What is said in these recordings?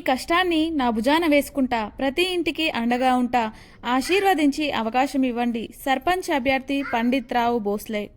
కష్టాన్ని నా భుజాన వేసుకుంటా ప్రతి ఇంటికి అండగా ఉంటా ఆశీర్వదించి అవకాశం ఇవ్వండి. సర్పంచ్ అభ్యర్థి పండిత్ రావు భోస్లే.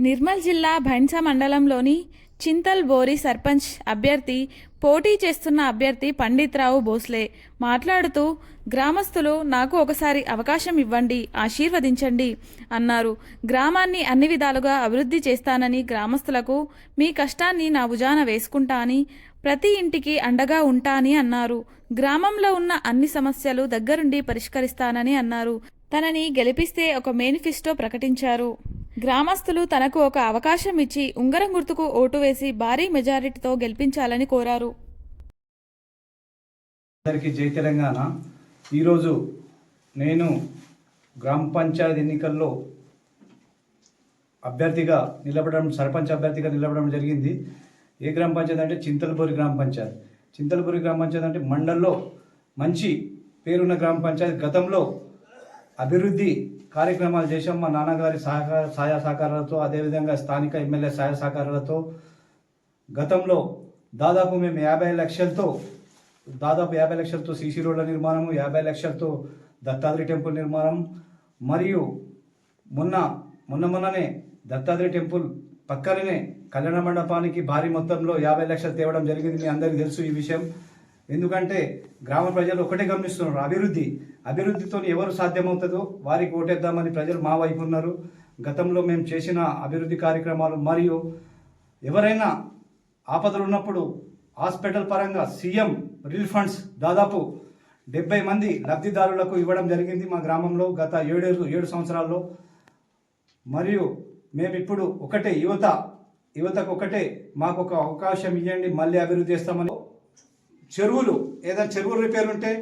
నిర్మల్ జిల్లా భైన్స మండలంలోని చింతల్ బోరి సర్పంచ్ అభ్యర్థి పోటీ చేస్తున్న అభ్యర్థి పండిత్ రావు భోస్లే. మాట్లాడుతూ గ్రామస్తులు నాకు ఒకసారి అవకాశం ఇవ్వండి ఆశీర్వదించండి అన్నారు. గ్రామాన్ని అన్ని విధాలుగా అభివృద్ధి చేస్తానని గ్రామస్తులకు మీ కష్టాన్ని నా భుజాన వేసుకుంటా అని ప్రతి ఇంటికి అండగా ఉంటా అని అన్నారు. గ్రామంలో ఉన్న అన్ని సమస్యలు దగ్గరుండి పరిష్కరిస్తానని అన్నారు. తనని గెలిపిస్తే ఒక మేనిఫెస్టో ప్రకటించారు. గ్రామస్తులు తనకు ఒక అవకాశం ఇచ్చి ఉంగరం గుర్తుకు ఓటు వేసి భారీ మెజారిటీతో గెలిపించాలని కోరారు. అందరికీ జై తెలంగాణ. ఈరోజు నేను గ్రామ పంచాయతీ ఎన్నికల్లో అభ్యర్థిగా నిలబడడం సర్పంచ్ అభ్యర్థిగా నిలబడడం జరిగింది. ఏ గ్రామ పంచాయతీ అంటే చింతలపూరి గ్రామ పంచాయతీ. చింతలపూరి గ్రామ పంచాయతీ అంటే మండల్లో మంచి పేరున్న గ్రామ పంచాయతీ. గతంలో అభివృద్ధి కార్యక్రమాలు చేశాం. మా నాన్నగారి సహకార సహాయ సహకారాలతో అదేవిధంగా స్థానిక ఎమ్మెల్యే సహాయ సహకారాలతో. గతంలో దాదాపు మేము యాభై లక్షలతో దాదాపు యాభై లక్షలతో సీసీ రోడ్ల నిర్మాణం యాభై లక్షలతో దత్తాత్రి టెంపుల్ నిర్మాణం. మరియు మొన్న మొన్న మొన్ననే దత్తాత్రి టెంపుల్ పక్కనే కళ్యాణ మండపానికి భారీ మొత్తంలో యాభై లక్షలు తేవడం జరిగింది మీ అందరికీ తెలుసు ఈ విషయం. ఎందుకంటే గ్రామ ప్రజలు ఒకటే గమనిస్తున్నారు అభివృద్ధి. అభివృద్ధితో ఎవరు సాధ్యమవుతుందో వారికి ఓటేద్దామని ప్రజలు మా వైపు ఉన్నారు. గతంలో మేము చేసిన అభివృద్ధి కార్యక్రమాలు మరియు ఎవరైనా ఆపదలు ఉన్నప్పుడు హాస్పిటల్ పరంగా సీఎం రిలీఫ్ ఫండ్స్ దాదాపు డెబ్బై మంది లబ్ధిదారులకు ఇవ్వడం జరిగింది మా గ్రామంలో గత ఏడేళ్ళు ఏడు సంవత్సరాల్లో. మరియు మేమిప్పుడు ఒకటే యువత యువతకు ఒకటే. మాకు ఒక అవకాశం ఇవ్వండి మళ్ళీ అభివృద్ధి చేస్తామని. చెరువులు ఏదైనా చెరువులు రిపేర్ ఉంటే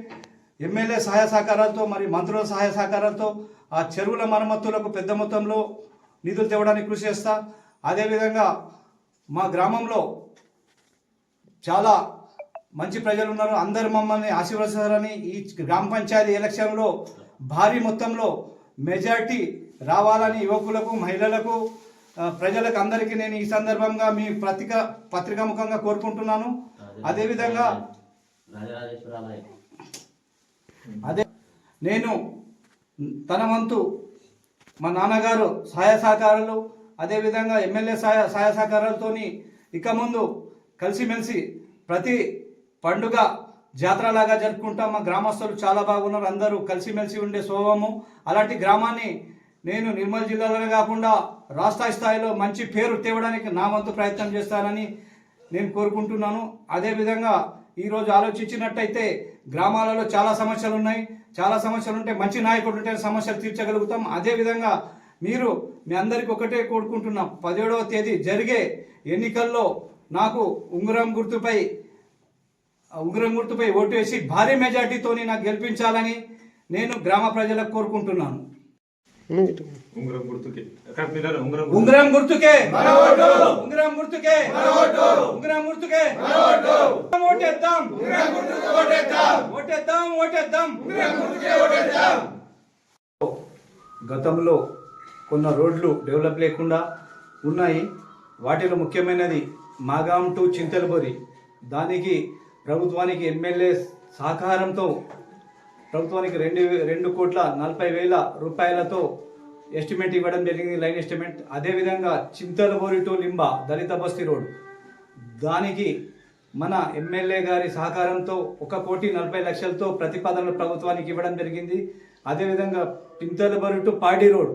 ఎమ్మెల్యే సహాయ సహకారాలతో మరి మంత్రుల సహాయ సహకారాలతో ఆ చెరువుల మరమ్మతులకు పెద్ద మొత్తంలో నిధులు తేవడానికి కృషి చేస్తా. అదేవిధంగా మా గ్రామంలో చాలా మంచి ప్రజలు ఉన్నారు. అందరు మమ్మల్ని ఆశీర్వదిస్తారని ఈ గ్రామ పంచాయతీ ఎలక్షన్లో భారీ మొత్తంలో మెజార్టీ రావాలని యువకులకు మహిళలకు ప్రజలకు అందరికీ నేను ఈ సందర్భంగా మీ పత్రిక పత్రికాముఖంగా కోరుకుంటున్నాను. అదేవిధంగా అదే నేను తన వంతు మా నాన్నగారు సహాయ సహకారాలు అదేవిధంగా ఎమ్మెల్యే సహాయ సహాయ సహకారాలతోని ఇక ముందు కలిసిమెలిసి ప్రతి పండుగ జాతరలాగా జరుపుకుంటాం. మా గ్రామస్తులు చాలా బాగున్నారు. అందరూ కలిసిమెలిసి ఉండే స్వభావము. అలాంటి గ్రామాన్ని నేను నిర్మల్ జిల్లాలోనే కాకుండా రాష్ట్ర స్థాయిలో మంచి పేరు తేవడానికి నా వంతు ప్రయత్నం చేస్తానని నేను కోరుకుంటున్నాను. అదేవిధంగా ఈరోజు ఆలోచించినట్టయితే గ్రామాలలో చాలా సమస్యలు ఉన్నాయి. చాలా సమస్యలు ఉంటే మంచి నాయకుడు ఉంటే సమస్యలు తీర్చగలుగుతాం. అదేవిధంగా మీరు మీ అందరికీ ఒకటే కోరుకుంటున్నాం. పదిహేడవ తేదీ జరిగే ఎన్నికల్లో నాకు ఉంగరం గుర్తుపై ఉంగరం గుర్తుపై ఓటు వేసి భారీ మెజార్టీతోని నాకు గెలిపించాలని నేను గ్రామ ప్రజలకు కోరుకుంటున్నాను. ఉంగరం గుర్తుకి. ఉంగరం ఉంగరం గుర్తుకే. ఉంగరం గుర్తుకే. ఉంగరం గుర్తుకే. ఓటేద్దాం. ఓటేద్దాం. ఓటేద్దాం గతంలో కొన్న రోడ్లు డెవలప్ లేకుండా ఉన్నాయి. వాటిలో ముఖ్యమైనది మాగాం టు చింతలబొరి దానికి ప్రభుత్వానికి ఎమ్మెల్యే సహకారంతో ప్రభుత్వానికి రెండు రెండు కోట్ల నలభై వేల రూపాయలతో ఎస్టిమేట్ ఇవ్వడం జరిగింది లైన్ ఎస్టిమేట్. అదేవిధంగా చింతలబోరి టు లింబ దళిత బస్తీ రోడ్. దానికి మన ఎమ్మెల్యే గారి సహకారంతో ఒక కోటి నలభై లక్షలతో ప్రతిపాదనలు ప్రభుత్వానికి ఇవ్వడం జరిగింది. అదేవిధంగా Pintalabori to Padi road.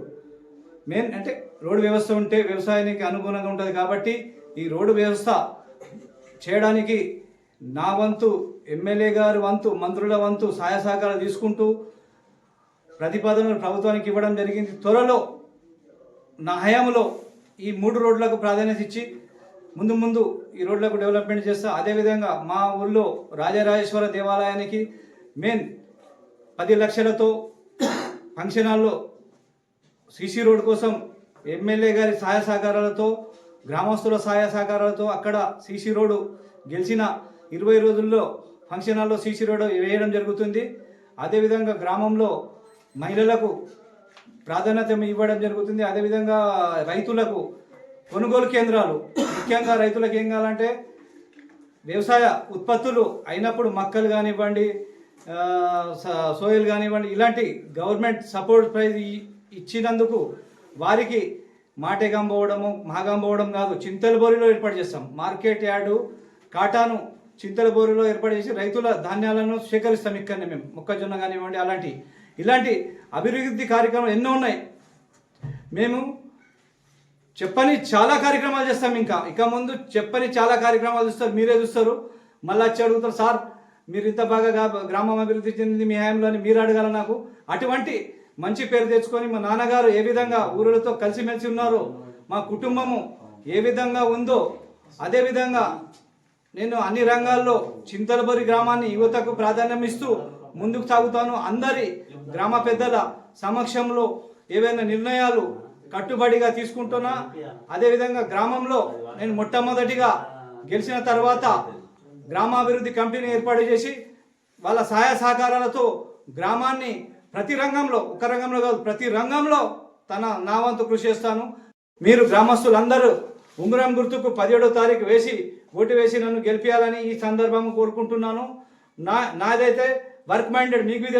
Main అంటే రోడ్డు వ్యవస్థ ఉంటే వ్యవసాయానికి అనుగుణంగా ఉంటుంది కాబట్టి ఈ రోడ్డు వ్యవస్థ చేయడానికి నా వంతు ఎమ్మెల్యే గారి వంతు మంత్రుల వంతు సహాయ సహకారాలు తీసుకుంటూ ప్రతిపాదనలు ప్రభుత్వానికి ఇవ్వడం జరిగింది. త్వరలో నా హయాంలో ఈ మూడు రోడ్లకు ప్రాధాన్యత ఇచ్చి ముందు ముందు ఈ రోడ్లకు డెవలప్మెంట్ చేస్తా. అదేవిధంగా మా ఊళ్ళో రాజరాజేశ్వర దేవాలయానికి మెయిన్ పది లక్షలతో ఫంక్షన్ హాల్లో సీసీ రోడ్ కోసం ఎమ్మెల్యే గారి సహాయ సహకారాలతో గ్రామస్తుల సహాయ సహకారాలతో అక్కడ సీసీ రోడ్డు గెలిచిన ఇరవై రోజుల్లో ఫంక్షన్ హాల్లో సీసీ రోడ్ వేయడం జరుగుతుంది. అదేవిధంగా గ్రామంలో మహిళలకు ప్రాధాన్యత ఇవ్వడం జరుగుతుంది. అదేవిధంగా రైతులకు కొనుగోలు కేంద్రాలు ముఖ్యంగా రైతులకు ఏం కావాలంటే వ్యవసాయ ఉత్పత్తులు అయినప్పుడు మక్కలు కానివ్వండి స- సోయలు కానివ్వండి ఇలాంటి గవర్నమెంట్ సపోర్ట్ ప్రైజ్ ఇచ్చినందుకు వారికి మాటేగం పోవడము మాగం పోవడం కాదు చింతల బోరిలో ఏర్పాటు చేస్తాం. మార్కెట్ యార్డు కాటాను చింతలబోరులో ఏర్పాటు చేసి రైతుల ధాన్యాలను సేకరిస్తాం ఇక్కడనే మేము. మొక్కజొన్న కానివ్వండి అలాంటి ఇలాంటి అభివృద్ధి కార్యక్రమాలు ఎన్నో ఉన్నాయి. మేము చెప్పని చాలా కార్యక్రమాలు చేస్తాం ఇంకా. ఇక ముందు చెప్పని చాలా కార్యక్రమాలు చూస్తారు మీరే చూస్తారు. మళ్ళీ వచ్చి అడుగుతారు సార్ మీరు ఇంత బాగా గ్రామం అభివృద్ధి చెందింది మీ హయాంలో అని మీరు అడగాల నాకు. అటువంటి మంచి పేరు తెచ్చుకొని మా నాన్నగారు ఏ విధంగా ఊరులతో కలిసిమెలిసి ఉన్నారో మా కుటుంబము ఏ విధంగా ఉందో అదే విధంగా నేను అన్ని రంగాల్లో చింతలబరి గ్రామాన్ని యువతకు ప్రాధాన్యం ఇస్తూ ముందుకు సాగుతాను. అందరి గ్రామ పెద్దల సమక్షంలో ఏవైనా నిర్ణయాలు కట్టుబడిగా తీసుకుంటున్నా. అదేవిధంగా గ్రామంలో నేను మొట్టమొదటిగా గెలిచిన తర్వాత గ్రామాభివృద్ధి కమిటీని ఏర్పాటు చేసి వాళ్ళ సహాయ సహకారాలతో గ్రామాన్ని ప్రతి రంగంలో ఒక రంగంలో కాదు ప్రతి రంగంలో తన నా వంతు కృషి చేస్తాను. మీరు గ్రామస్తులందరూ ఉంగరం గుర్తుకు పదిహేడో తారీఖు వేసి ఓటు వేసి నన్ను గెలిపించాలని ఈ సందర్భం కోరుకుంటున్నాను. నా నాదైతే వర్క్ మైండెడ్ మీకు ఇది